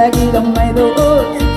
like you don't mind the world